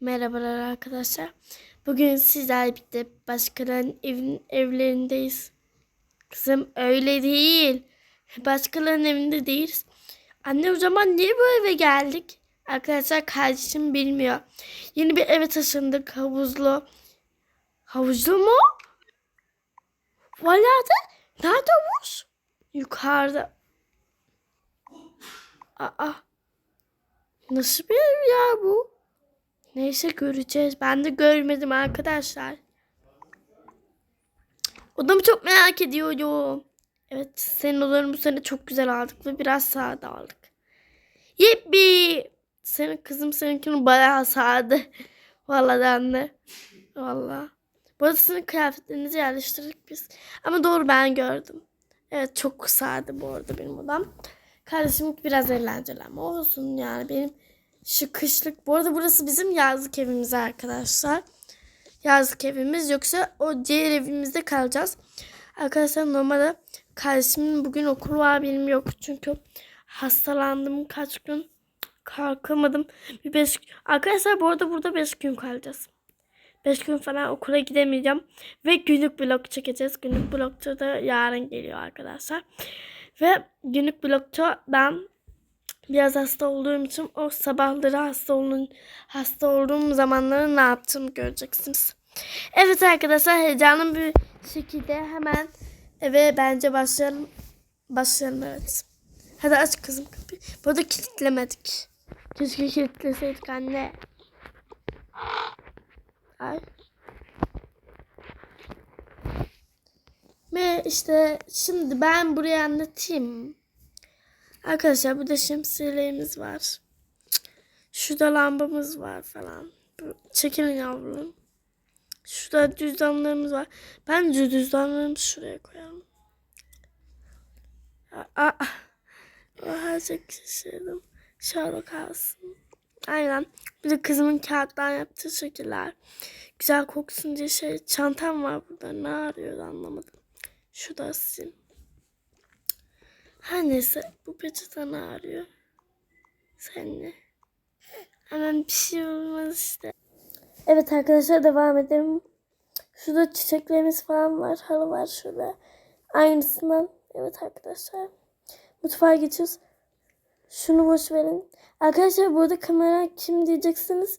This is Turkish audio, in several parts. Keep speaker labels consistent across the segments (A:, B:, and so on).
A: Merhabalar arkadaşlar. Bugün sizlerle birlikte başkalarının evin, evlerindeyiz. Kızım öyle değil. Başkalarının evinde değiliz. Anne o zaman niye bu eve geldik? Arkadaşlar kardeşim bilmiyor. Yeni bir eve taşındık havuzlu. Havuzlu mu? Vallahi de nerede havuz? Yukarıda. Aa. Nasıl bir ev ya bu? Neyse göreceğiz. Ben de görmedim arkadaşlar. Odamı çok merak ediyorum. Evet senin odanı bu sene çok güzel aldık ve biraz sade aldık. Yippi. Senin kızım seninkini bayağı sade. Vallahi anne. Vallahi. Bu arada sizin kıyafetlerinizi yerleştirdik biz. Ama doğru ben gördüm. Evet çok sade bu arada benim odam. Kardeşim biraz eğlenceli ama olsun yani benim şu kışlık. Bu arada burası bizim yazlık evimiz arkadaşlar. Yazlık evimiz yoksa o diğer evimizde kalacağız. Arkadaşlar normalde kardeşimin bugün okulu var benim yok. Çünkü hastalandım kaç gün kalkamadım. Bir beş... Arkadaşlar bu arada burada 5 gün kalacağız. 5 gün falan okula gidemeyeceğim. Ve günlük blok çekeceğiz. Günlük blokta da yarın geliyor arkadaşlar. Ve günlük blokta ben biraz hasta olduğum için o sabahları hasta olun hasta olduğum zamanları ne yaptığımı göreceksiniz. Evet arkadaşlar heyecanlı bir şekilde hemen eve bence başlayalım. Başlayalım evet. Hadi aç kızım kapıyı. Bu arada kilitlemedik. Keşke kilitleseydik anne. Ay. Ve işte şimdi ben buraya anlatayım. Arkadaşlar burada şemsiyelerimiz var. Şurada lambamız var falan. Çekilin yavrum. Şurada cüzdanlarımız var. Ben cüzdanlarımı şuraya koyalım. Aa, Oha çok şaşırdım. Şöyle kalsın. Aynen. Bir de kızımın kağıttan yaptığı şekiller. Güzel koksun diye şey. Çantam var burada. Ne arıyor anlamadım. Şu da asayım. Her neyse bu peçete ne arıyor? Seninle. Hemen bir şey olmaz işte. Evet arkadaşlar devam edelim. Şurada çiçeklerimiz falan var. Halı var şurada. Aynısından. Evet arkadaşlar. Mutfağa geçiyoruz. Şunu boş verin. Arkadaşlar burada kamera kim diyeceksiniz.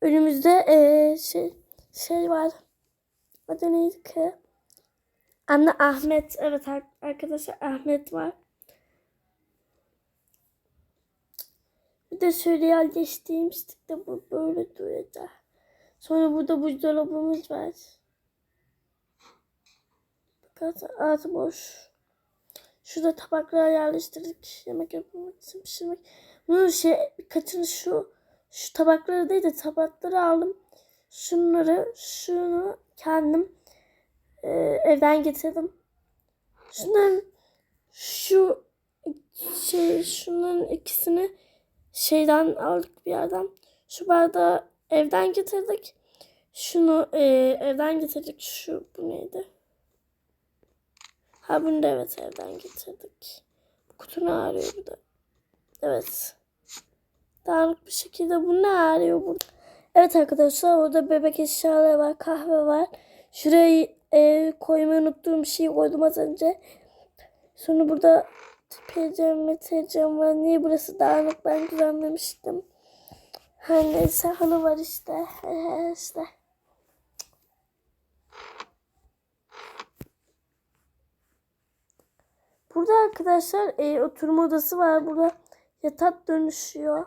A: Önümüzde eee, şey şey var. Adı neydi ki? Anne Ahmet. Evet ar- arkadaşlar Ahmet var. Bir de şöyle yerleştirmiştik de bu böyle duracak. Sonra burada buzdolabımız var. Bakın altı boş. Şurada tabaklar yerleştirdik. Yemek yapmak için pişirmek. Bunun şey birkaçını şu şu tabakları değil de tabakları aldım. Şunları şunu kendim e, evden getirdim. Şunların şu şey şunların ikisini şeyden aldık bir yerden. Şu bardağı evden getirdik. Şunu e, evden getirdik. Şu bu neydi? Ha bunu da evet evden getirdik. Bu kutu ne arıyor burada? Evet. Dağınık bir şekilde bu ne arıyor burada? Evet arkadaşlar orada bebek eşyaları var. Kahve var. Şuraya e, koymayı unuttuğum bir şey koydum az önce. Sonra burada tepeceğim, meteceğim var. Niye burası dağınık ben düzenlemiştim. Her neyse halı var işte. işte. Burada arkadaşlar e, oturma odası var. Burada yatak dönüşüyor.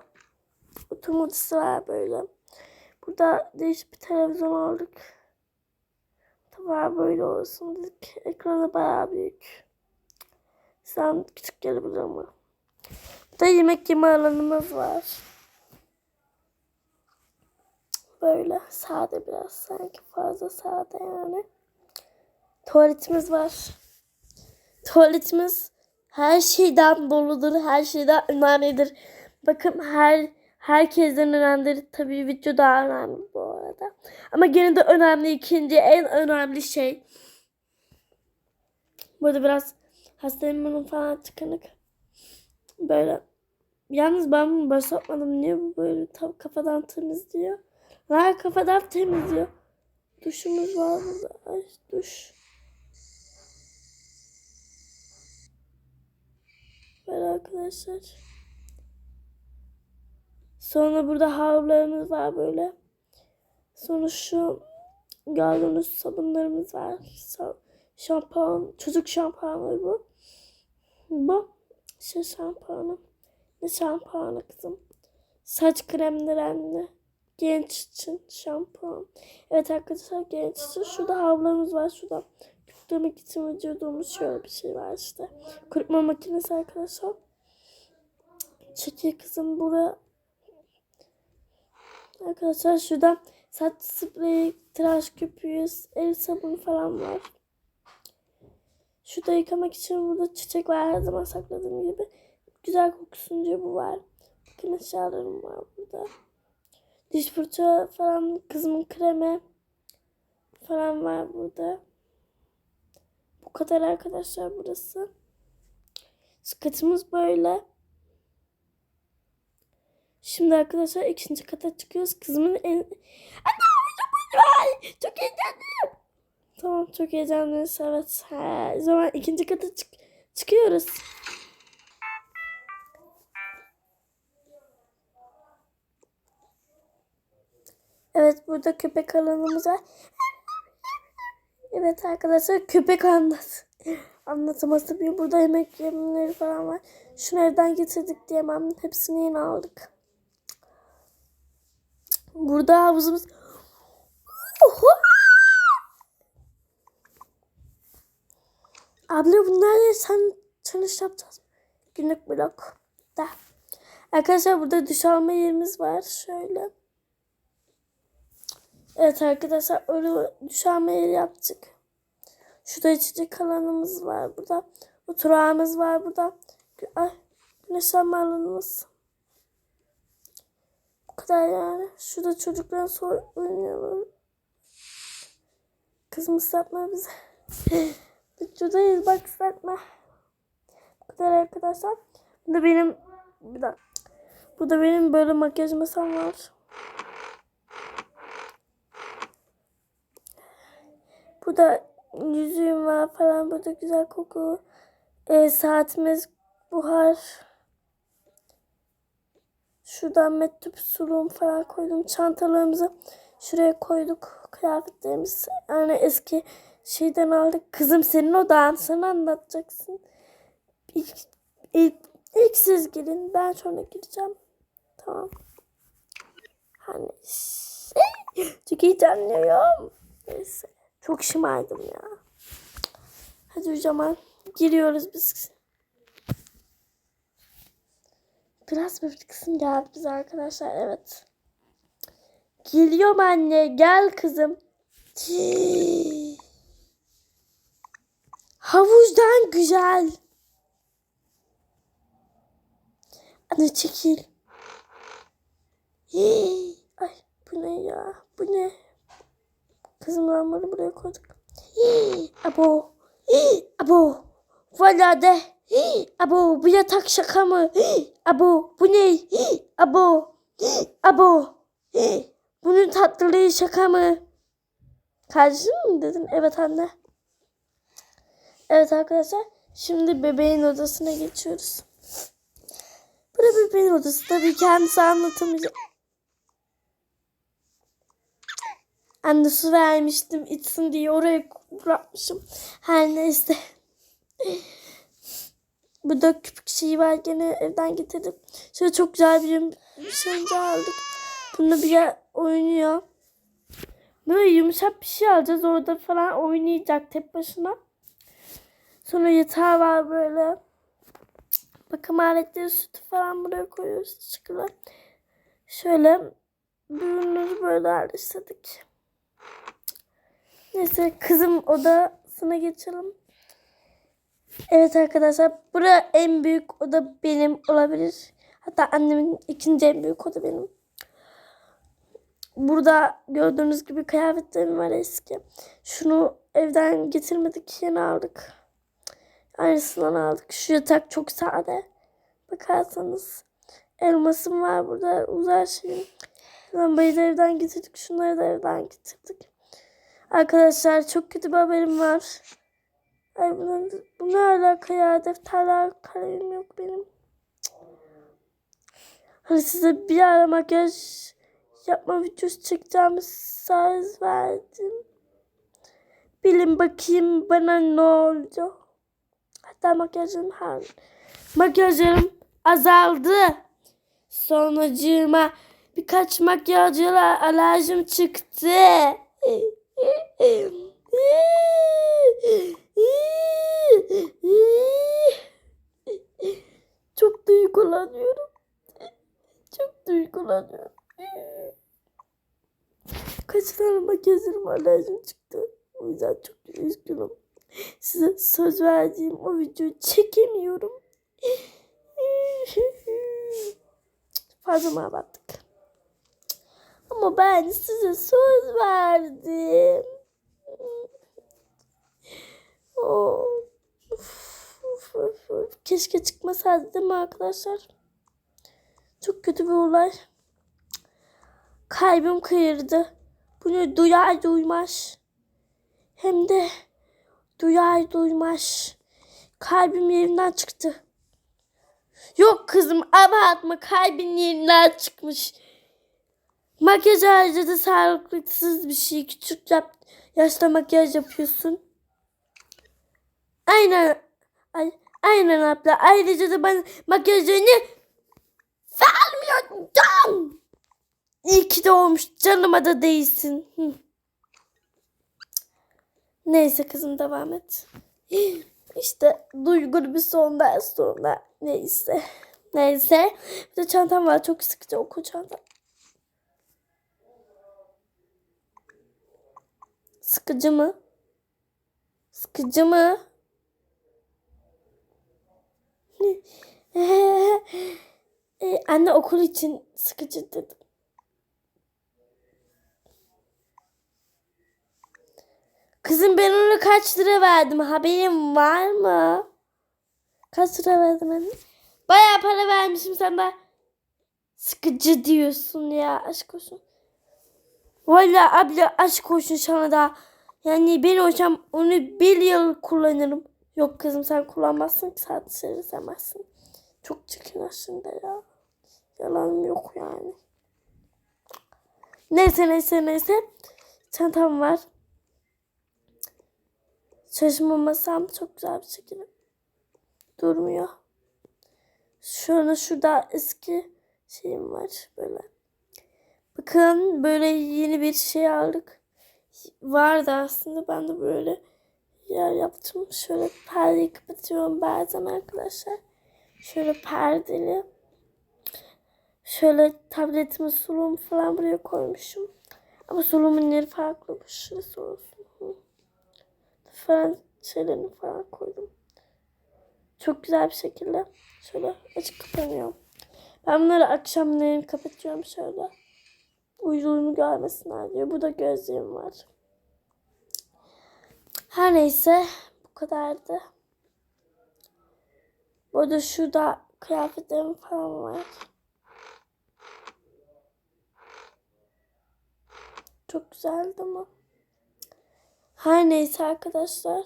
A: Oturma odası var böyle. Burada değişik bir televizyon aldık. Tabağı böyle olsun dedik. Ekranı bayağı büyük. Sen küçük gelebilir ama. Burada yemek yeme alanımız var. Böyle sade biraz sanki fazla sade yani. Tuvaletimiz var. Tuvaletimiz her şeyden doludur, her şeyden önemlidir. Bakın her herkesten önemlidir. Tabii video daha önemli bu arada. Ama gene de önemli ikinci en önemli şey. Burada biraz hastayım bunun falan tıkanık. Böyle. Yalnız ben bunu başlatmadım. Niye bu böyle tam kafadan temizliyor? Lara kafadan temizliyor. Duşumuz var burada. Ay duş. Böyle arkadaşlar. Sonra burada havlularımız var böyle. Sonra şu gördüğünüz sabunlarımız var. Şampuan, çocuk şampuanı bu. Bu şey şampuanı. Ne şampuanı kızım? Saç kremleri anne. Genç için şampuan. Evet arkadaşlar genç için. Şurada havlularımız var. Şurada kurutmak için vücudumuz şöyle bir şey var işte. Kurutma makinesi arkadaşlar. Çekil kızım buraya. Arkadaşlar şurada saç spreyi, tıraş köpüğü, el sabunu falan var. Şurada yıkamak için burada çiçek var her zaman sakladığım gibi. Güzel kokusun diye bu var. Bakın eşyalarım var burada. Diş fırça falan kızımın kremi falan var burada. Bu kadar arkadaşlar burası. Skatımız böyle. Şimdi arkadaşlar ikinci kata çıkıyoruz. Kızımın en... Anne. Çok heyecanlıyım. Tamam çok heyecanlıyız evet. O zaman ikinci kata çık çıkıyoruz. Evet burada köpek alanımız var. Evet arkadaşlar köpek anlat. Anlatılması bir burada yemek yemleri falan var. Şunu evden getirdik diyemem. Hepsini yeni aldık. Burada havuzumuz. Oho! Abla bunlarla sen çalış yapacağız. Günlük blok. Da. Arkadaşlar burada duş alma yerimiz var. Şöyle. Evet arkadaşlar öyle duş alma yeri yaptık. Şurada içecek alanımız var burada. Oturağımız var burada. Ay, güneşlenme alanımız. Bu kadar yani. Şurada çocuklar sonra oynuyorlar. Kızım ıslatma bizi. Şuradayız bak ıslatma. Bu kadar arkadaşlar. Bu da benim bir dakika. Bu da benim böyle makyaj masam var. Burada yüzüğüm var falan. Burada güzel koku. Ee, saatimiz buhar. Şuradan mektep suluğum falan koydum. Çantalarımızı şuraya koyduk. Kıyafetlerimiz yani eski şeyden aldık. Kızım senin odan sen anlatacaksın. İlk, ilk, ilk siz girin. Ben sonra gireceğim. Tamam. Hani çok heyecanlıyorum. Neyse. Çok şımardım ya. Hadi o zaman giriyoruz biz. Biraz bir kısım geldi bize arkadaşlar. Evet. Geliyorum anne. Gel kızım. Havuzdan güzel. Anne çekil. Ay bu ne ya? Bu ne? Kızım lambaları buraya koyduk. Abo. Abo. Valla de. Abo bu yatak şaka mı? Abo bu ne? Abo. Abo. Bunun tatlılığı şaka mı? Kardeşim mi dedin? Evet anne. Evet arkadaşlar. Şimdi bebeğin odasına geçiyoruz. Burada bebeğin odası. Tabii kendisi anlatamayacak. Anne su vermiştim içsin diye oraya bırakmışım. Her neyse. Burada küçük şey var gene evden getirdim. Şöyle çok güzel bir, şey aldık. Bunu bir yer oynuyor. Böyle yumuşak bir şey alacağız. Orada falan oynayacak tek başına. Sonra yatağı var böyle. Bakım aletleri sütü falan buraya koyuyoruz. Çıkılar. Şöyle ürünleri böyle yerleştirdik. Neyse kızım odasına geçelim. Evet arkadaşlar bura en büyük oda benim olabilir. Hatta annemin ikinci en büyük oda benim. Burada gördüğünüz gibi kıyafetlerim var eski. Şunu evden getirmedik yeni aldık. Aynısından aldık. Şu yatak çok sade. Bakarsanız elmasım var burada uzar şeyim. Lambayı da evden getirdik. Şunları da evden getirdik. Arkadaşlar çok kötü bir haberim var. Ay bunun, bu ne alaka ya? Defterler kalemim yok benim. Hani size bir ara makyaj yapma videosu çekeceğimi söz verdim. Bilin bakayım bana ne oldu. Hatta makyajım her makyajlarım azaldı. Sonucuma birkaç makyajla alerjim çıktı. Çok duygulanıyorum. Çok duygulanıyorum. Kaç tane makyajlarım alerjim çıktı. O yüzden çok üzgünüm. Size söz verdiğim o videoyu çekemiyorum. Fazla mı abarttık? Ama ben size söz verdim. Oh. Uf, uf. Keşke çıkmasaydı değil mi arkadaşlar? Çok kötü bir olay. Kalbim kıyırdı. Bunu duyar duymaz. Hem de duyar duymaz. Kalbim yerinden çıktı. Yok kızım abartma kalbin yerinden çıkmış. Makyaj harcadı sağlıksız bir şey. Küçük yap, yaşta makyaj yapıyorsun. Aynen. Ay, aynen abla. Ayrıca da ben makyajını vermiyordum. İyi ki de olmuş. Canıma da değilsin. Hı. Neyse kızım devam et. İşte duygulu bir sondan sonra. Neyse. Neyse. Bir de çantam var. Çok sıkıcı okul çantam. Sıkıcı mı? Sıkıcı mı? Ee, anne okul için sıkıcı dedim. Kızım ben ona kaç lira verdim haberin var mı? Kaç lira verdim anne? Bayağı para vermişim sen de sıkıcı diyorsun ya aşk olsun. Valla abla aşk olsun sana da. Yani ben olsam onu bir yıl kullanırım. Yok kızım sen kullanmazsın ki saat dışarı sevmezsin. Çok çirkin aslında ya. Yalanım yok yani. Neyse neyse neyse. Çantam var. Çalışma masam çok güzel bir şekilde durmuyor. Şöyle şurada eski şeyim var böyle. Bakın böyle yeni bir şey aldık. Vardı aslında ben de böyle yer yaptım. Şöyle perdeyi kapatıyorum bazen arkadaşlar. Şöyle perdeli. Şöyle tabletimi suluğumu falan buraya koymuşum. Ama suluğumun yeri farklıymış. Şurası olsun. Falan şeylerini falan koydum. Çok güzel bir şekilde. Şöyle açık kapanıyor. Ben bunları akşamleyin kapatıyorum şöyle. Uyuduğumu görmesinler diye. Bu da gözlüğüm var. Her neyse bu kadardı. Burada şurada kıyafetlerim falan var. Çok güzeldi ama. Her neyse arkadaşlar.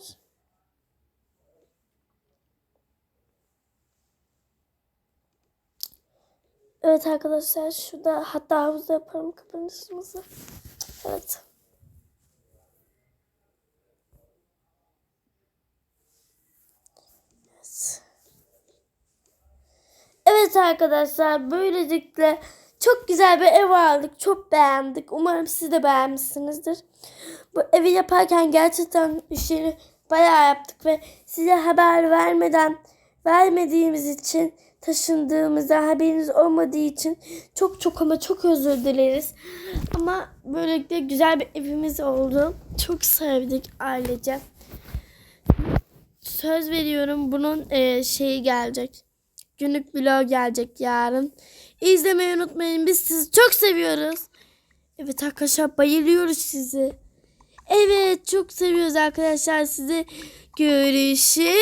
A: Evet arkadaşlar şurada hatta havuzda yaparım kapanışımızı. Evet. Evet arkadaşlar böylelikle çok güzel bir ev aldık. Çok beğendik. Umarım siz de beğenmişsinizdir. Bu evi yaparken gerçekten işleri bayağı yaptık ve size haber vermeden vermediğimiz için taşındığımızda haberiniz olmadığı için çok çok ama çok özür dileriz. Ama böylelikle güzel bir evimiz oldu. Çok sevdik ailece. Söz veriyorum bunun e, şeyi gelecek. Günlük vlog gelecek yarın. İzlemeyi unutmayın. Biz sizi çok seviyoruz. Evet arkadaşlar bayılıyoruz sizi. Evet çok seviyoruz arkadaşlar sizi. Görüşürüz.